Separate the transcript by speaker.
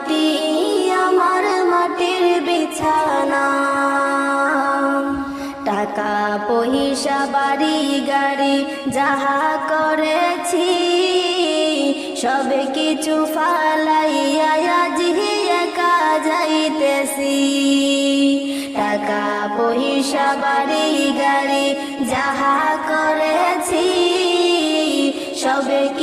Speaker 1: মাটি, আমার মাটির বিছানা। টাকা, পয়সা, বাড়ি, গাড়ি, যাহা করেছি, সব কিছু ফালাইয়া আজ একা যাইতেছি। টাকা, পয়সা, বাড়ি, গাড়ি, যাহা করেছি, সবে কি